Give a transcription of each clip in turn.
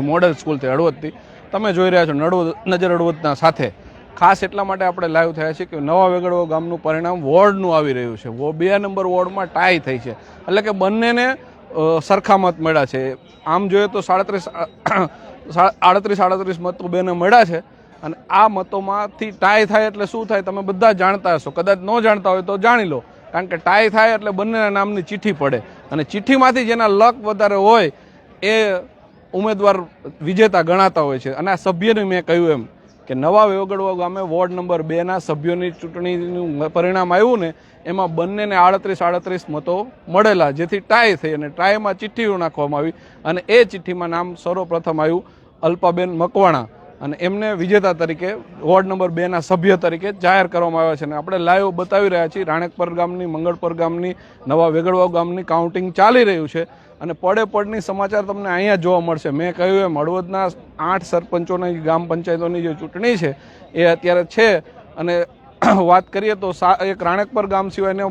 Model સ્કૂલથી હળવદથી તમે જોઈ રહ્યા છો નડવદ નજર હળવદના સાથે. ખાસ એટલા માટે આપણે લાઈવ થયા છીએ કે નવા વેગડવો ગામનું પરિણામ વોર્ડનું આવી રહ્યું છે. બે નંબર વોર્ડમાં ટાઈ થઈ છે. એટલે કે બંનેને સરખા મત મળ્યા છે. આમ જોઈએ તો સાડત્રીસ આડત્રીસ આડત્રીસ મતો બેને મળ્યા છે. અને આ મતોમાંથી ટાઈ થાય એટલે શું થાય તમે બધા જાણતા હશો. કદાચ ન જાણતા હોય તો જાણી લો. કારણ કે ટાઈ થાય એટલે બંનેના નામની ચિઠ્ઠી પડે. અને ચિઠ્ઠીમાંથી જેના લક વધારે હોય એ ઉમેદવાર વિજેતા ગણાતા હોય છે. અને આ સભ્યને મેં કહ્યું એમ કે નવા વેવગડવા ગામે વોર્ડ નંબર બેના સભ્યોની ચૂંટણીનું પરિણામ આવ્યું ને, એમાં બંનેને આડત્રીસ આડત્રીસ મતો મળેલા, જેથી ટાઈ થઈ અને ટાઈમાં ચિઠ્ઠીઓ નાખવામાં આવી. અને એ ચિઠ્ઠીમાં નામ સર્વપ્રથમ આવ્યું અલ્પાબેન મકવાણા. અને એમને વિજેતા તરીકે, વોર્ડ નંબર બેના સભ્ય તરીકે જાહેર કરવામાં આવ્યા છે. અને આપણે લાઈવ બતાવી રહ્યા છીએ, રાણેકપર ગામની, મંગળપર ગામની, નવા વેગડવા ગામની કાઉન્ટિંગ ચાલી રહ્યું છે. અને પડે પડની સમાચાર તમને અહીંયા જોવા મળશે. મેં કહ્યું એમ, હળવદના આઠ સરપંચોની, ગ્રામ પંચાયતોની જે ચૂંટણી છે, એ અત્યારે છે. અને વાત કરીએ તો એક રાણેકપર ગામ સિવાયને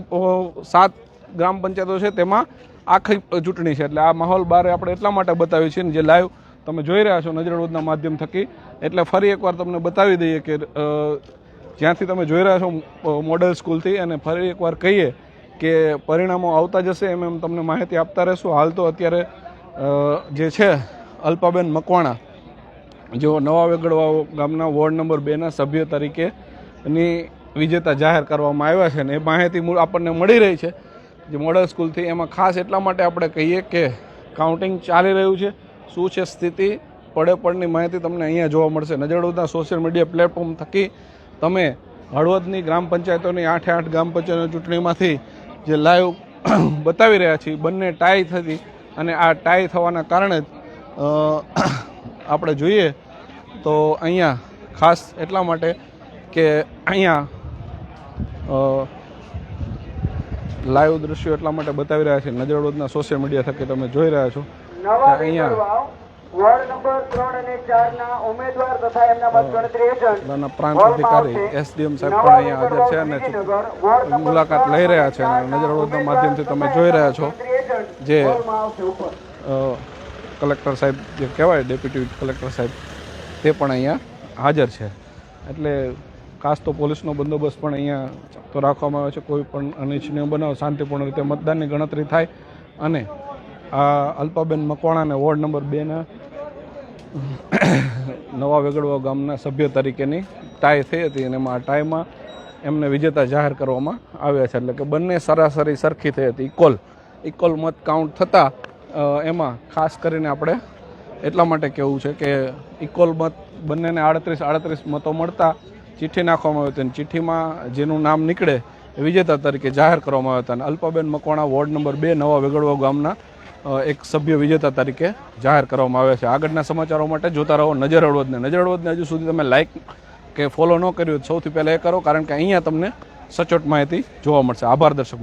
સાત ગ્રામ પંચાયતો છે, તેમાં આખી ચૂંટણી છે. એટલે આ માહોલ બારે આપણે એટલા માટે બતાવ્યું છે ને જે લાઈવ તમે જોઈ રહ્યા છો નજરરોડના માધ્યમ થકી. એટલે ફરી એકવાર તમને બતાવી દઈએ કે જ્યાંથી તમે જોઈ રહ્યા છો મોડલ સ્કૂલથી અને ફરી એકવાર કહીએ કે પરિણામો આવતા જશે એમ એમ તમને માહિતી આપતા રહેશું. હાલ તો અત્યારે જે છે, અલ્પાબેન મકવાણા, જેઓ નવા વેગડવા ગામના વોર્ડ નંબર બેના સભ્ય તરીકેની વિજેતા જાહેર કરવામાં આવ્યા છે ને એ માહિતી આપણને મળી રહી છે. જે મોડલ સ્કૂલથી એમાં ખાસ એટલા માટે આપણે કહીએ કે કાઉન્ટિંગ ચાલી રહ્યું છે. શું છે સ્થિતિ? પડે પડની માહિતી તમને અહીંયા જોવા મળશે. નજરડોદના સોશિયલ મીડિયા પ્લેટફોર્મ થકી તમે હળવદની ગ્રામ પંચાયતોની આઠે આઠ ગ્રામ પંચાયતની ચૂંટણીમાંથી જે લાઈવ બતાવી રહ્યા છીએ, બંને ટાઈ થતી અને આ ટાઈ થવાના કારણે જ આપણે જોઈએ તો અહીંયા ખાસ એટલા માટે કે અહીંયા લાઈવ દ્રશ્યો એટલા માટે બતાવી રહ્યા છે નજરડોદના સોશિયલ મીડિયા થકી તમે જોઈ રહ્યા છો. નવા અહીંયા. વોર્ડ નંબર ત્રણ અને ચાર ના ઉમેદવાર તથા એમના મત ગણતરી એજન્ટ પ્રાંત અધિકારી એસડીએમ સાહેબ પણ અહીંયા હાજર છે અને મુલાકાત લઈ રહ્યા છે અને નજરરોડના માધ્યમથી તમે જોઈ રહ્યા છો જે કલેક્ટર સાહેબ જે કહેવાય ડેપ્યુટી કલેક્ટર સાહેબ તે પણ અહીંયા હાજર છે. એટલે ખાસ તો પોલીસનો બંદોબસ્ત પણ અહીંયા તો રાખવામાં આવે છે. કોઈ પણ અનિચ્છનીય બનાવ શાંતિપૂર્ણ રીતે મતદાનની ગણતરી થાય અને આ અલ્પાબેન મકવાણાને વોર્ડ નંબર બેના નવા વેગડવા ગામના સભ્ય તરીકેની ટાઈ થઈ હતી અને એમાં આ ટાઈમાં એમને વિજેતા જાહેર કરવામાં આવ્યા છે. એટલે કે બંને સરાસરી સરખી થઈ હતી. ઇક્વલ ઇક્વલ મત કાઉન્ટ થતાં એમાં ખાસ કરીને આપણે એટલા માટે કહેવું છે કે ઇક્વલ મત બંનેને આડત્રીસ આડત્રીસ મતો મળતા ચિઠ્ઠી નાખવામાં આવી હતી અને ચિઠ્ઠીમાં જેનું નામ નીકળે વિજેતા તરીકે જાહેર કરવામાં આવ્યા હતા. અને અલ્પાબેન મકવાણા વોર્ડ નંબર બે નવા વેગડવા ગામના એક સભ્ય વિજેતા તરીકે જાહેર કરવામાં આવ્યા છે. આગળના સમાચારો માટે જોતા રહો નજર હળવદને. નજર હળવદને હજુ સુધી તમે લાઇક કે ફોલો ન કર્યું સૌથી પહેલાં એ કરો, કારણ કે અહીંયા તમને સચોટ માહિતી જોવા મળશે. આભાર દર્શક.